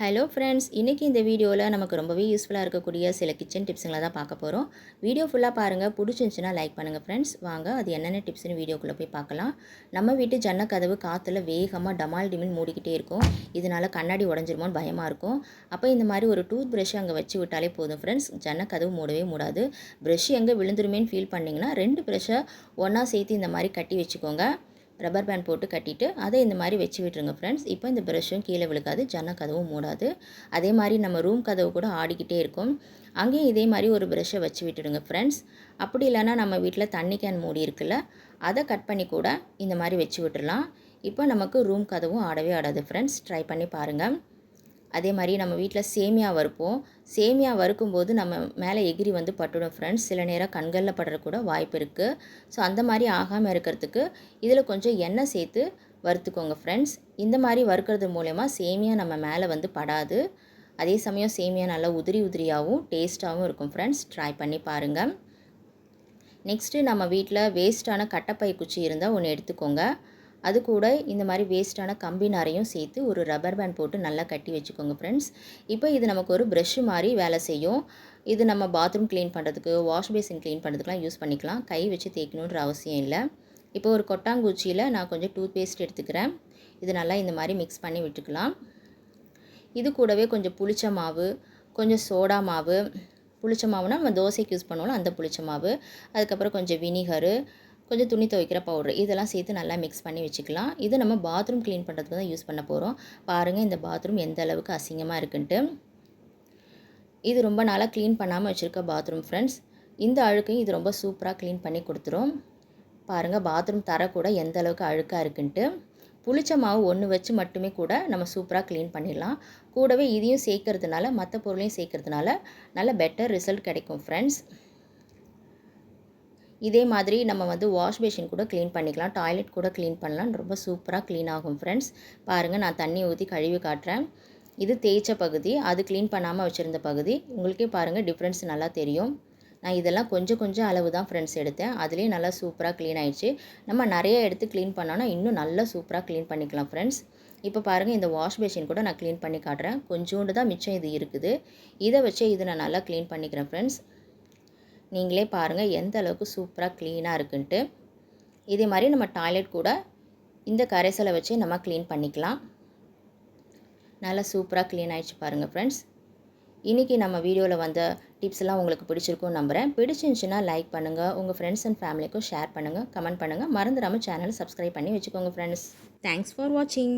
Hello friends இன்றைக்கி இந்த வீடியோவில் நமக்கு ரொம்பவே யூஸ்ஃபுல்லாக இருக்கக்கூடிய சில கிச்சன் டிப்ஸுங்களை தான் பார்க்க போகிறோம் வீடியோ ஃபுல்லாக பாருங்கள் பிடிச்சிருந்துச்சின்னா லைக் பண்ணுங்கள் ஃப்ரெண்ட்ஸ் வாங்க அது என்னென்ன டிப்ஸ்னு வீடியோக்குள்ளே போய் பார்க்கலாம். நம்ம வீட்டு ஜன்ன கதவு காற்றுல வேகமாக டமால் டிமில் மூடிக்கிட்டே இருக்கும். இதனால் கண்ணாடி உடஞ்சிருமோன்னு பயமாக இருக்கும். அப்போ இந்த மாதிரி ஒரு டூத் ப்ரஷ் அங்கே வச்சு விட்டாலே போதும் ஃப்ரெண்ட்ஸ் ஜன்ன கதவு மூடவே மூடாது. ப்ரஷ் எங்கே விழுந்துருமேன்னு ஃபீல் பண்ணிங்கன்னா ரெண்டு ப்ரஷ்ஷை ஒன்றா சேர்த்து இந்த மாதிரி கட்டி வச்சுக்கோங்க. ரப்பர் பேண்ட் போட்டு கட்டிட்டு அதை இந்த மாதிரி வச்சு விட்டுருங்க ஃப்ரெண்ட்ஸ் இப்போ இந்த ப்ரஷ்ஷும் கீழே விழுக்காது ஜன்ன கதவும் மூடாது. அதே மாதிரி நம்ம ரூம் கதவு கூட ஆடிக்கிட்டே இருக்கும். அங்கேயும் இதே மாதிரி ஒரு ப்ரஷ்ஷை வச்சு விட்டுடுங்க ஃப்ரெண்ட்ஸ் அப்படி இல்லைன்னா நம்ம வீட்டில் தண்ணி கேன் மூடி இருக்குல்ல அதை கட் பண்ணி கூட இந்த மாதிரி வச்சு விட்டுடலாம் இப்போ நமக்கு ரூம் கதவும் ஆடவே ஆடாது ஃப்ரெண்ட்ஸ் ட்ரை பண்ணி பாருங்கள் அதே மாதிரி நம்ம வீட்டில் சேமியா வறுப்போம். சேமியா வறுக்கும்போது நம்ம மேலே எகிரி வந்து பட்டுடும் ஃப்ரெண்ட்ஸ் சில நேரம் கண்களில் படுற கூட வாய்ப்பு இருக்குது ஸோ அந்த மாதிரி ஆகாமல் இருக்கிறதுக்கு இதில் கொஞ்சம் எண்ணெய் சேர்த்து வறுத்துக்கோங்க ஃப்ரெண்ட்ஸ் இந்த மாதிரி வறுக்கிறது மூலயமா சேமியா நம்ம மேலே வந்து படாது. அதே சமயம் சேமியா நல்லா உதிரி உதிரியாகவும் டேஸ்ட்டாகவும் இருக்கும் ஃப்ரெண்ட்ஸ் ட்ரை பண்ணி பாருங்கள் நெக்ஸ்ட்டு நம்ம வீட்டில் வேஸ்ட்டான கட்டப்பை குச்சி இருந்தால் ஒன்று எடுத்துக்கோங்க. அது கூட இந்த மாதிரி வேஸ்ட்டான கம்பி நாரையும் சேர்த்து ஒரு ரப்பர் பேண்ட் போட்டு நல்லா கட்டி வச்சுக்கோங்க ஃப்ரெண்ட்ஸ் இப்போ இது நமக்கு ஒரு ப்ரெஷ்ஷு மாதிரி வேலை செய்யும். இது நம்ம பாத்ரூம் க்ளீன் பண்ணுறதுக்கு வாஷ் பேசின் க்ளீன் பண்ணுறதுக்குலாம் யூஸ் பண்ணிக்கலாம். கை வச்சு தேய்க்கணுன்ற அவசியம் இல்லை. இப்போ ஒரு கொட்டாங்குச்சியில் நான் கொஞ்சம் டூத் பேஸ்ட் எடுத்துக்கிறேன். இது நல்லா இந்த மாதிரி மிக்ஸ் பண்ணி விட்டுக்கலாம். இது கூடவே கொஞ்சம் புளிச்ச மாவு கொஞ்சம் சோடா மாவு. புளிச்ச மாவுனா நம்ம தோசைக்கு யூஸ் பண்ணுவோம் அந்த புளிச்ச மாவு. அதுக்கப்புறம் கொஞ்சம் வினிகரு கொஞ்சம் துணி துவைக்கிற பவுட்ரு இதெல்லாம் சேர்த்து நல்லா மிக்ஸ் பண்ணி வச்சுக்கலாம். இது நம்ம பாத்ரூம் க்ளீன் பண்ணுறதுக்கு தான் யூஸ் பண்ண போகிறோம் பாருங்கள் இந்த பாத்ரூம் எந்த அளவுக்கு அசிங்கமாக இருக்குன்ட்டு. இது ரொம்ப நாளாக க்ளீன் பண்ணாமல் வச்சுருக்க பாத்ரூம் ஃப்ரெண்ட்ஸ் இந்த அழுக்கையும் இது ரொம்ப சூப்பராக க்ளீன் பண்ணி கொடுத்துரும். பாருங்கள் பாத்ரூம் தர கூட எந்த அளவுக்கு அழுக்காக இருக்குன்ட்டு. புளிச்ச மாவு ஒன்று வச்சு மட்டுமே கூட நம்ம சூப்பராக க்ளீன் பண்ணிடலாம். கூடவே இதையும் சேர்க்கறதுனால மற்ற பொருளையும் சேர்க்கறதுனால நல்ல பெட்டர் ரிசல்ட் கிடைக்கும் ஃப்ரெண்ட்ஸ் இதே மாதிரி நம்ம வந்து வாஷ் பேஷின் கூட க்ளீன் பண்ணிக்கலாம். டாய்லெட் கூட க்ளீன் பண்ணலாம். ரொம்ப சூப்பராக க்ளீன் ஆகும் ஃப்ரெண்ட்ஸ். பாருங்கள் நான் தண்ணி ஊற்றி கழுவி காட்டுறேன். இது தேய்ச்ச பகுதி. அது க்ளீன் பண்ணாமல் வச்சுருந்த பகுதி. உங்களுக்கே பாருங்கள் டிஃப்ரென்ஸ் நல்லா தெரியும். நான் இதெல்லாம் கொஞ்சம் கொஞ்சம் அளவு தான் ஃப்ரெண்ட்ஸ் எடுத்தேன். அதுலேயே நல்லா சூப்பராக க்ளீன் ஆயிடுச்சு. நம்ம நிறைய எடுத்து க்ளீன் பண்ணோன்னா இன்னும் நல்லா சூப்பராக க்ளீன் பண்ணிக்கலாம் ஃப்ரெண்ட்ஸ். இப்போ பாருங்கள் இந்த வாஷ் பேஷின் கூட நான் க்ளீன் பண்ணி காட்டுறேன். கொஞ்சோண்டு தான் மிச்சம் இது இருக்குது. இதை வச்சு இதை நான் நல்லா க்ளீன் பண்ணிக்கிறேன் ஃப்ரெண்ட்ஸ். நீங்களே பாருங்கள் எந்த அளவுக்கு சூப்பராக க்ளீனாக இருக்குன்ட்டு. இதே மாதிரி நம்ம டாய்லெட் கூட இந்த கரைசலை வச்சு நம்ம க்ளீன் பண்ணிக்கலாம். நல்லா சூப்பராக க்ளீன் ஆகிடுச்சு பாருங்கள் ஃப்ரெண்ட்ஸ் இன்றைக்கி நம்ம வீடியோவில் வந்த டிப்ஸ்லாம் உங்களுக்கு பிடிச்சிருக்கும் நம்புகிறேன் பிடிச்சிருந்துச்சின்னா லைக் பண்ணுங்கள் உங்கள் ஃப்ரெண்ட்ஸ் அண்ட் ஃபேமிலிக்கும் ஷேர் பண்ணுங்கள் கமெண்ட் பண்ணுங்கள் மறந்துடாமல் சேனல் சப்ஸ்கிரைப் பண்ணி வச்சுக்கோங்க ஃப்ரெண்ட்ஸ் தேங்க்ஸ் ஃபார் வாட்சிங்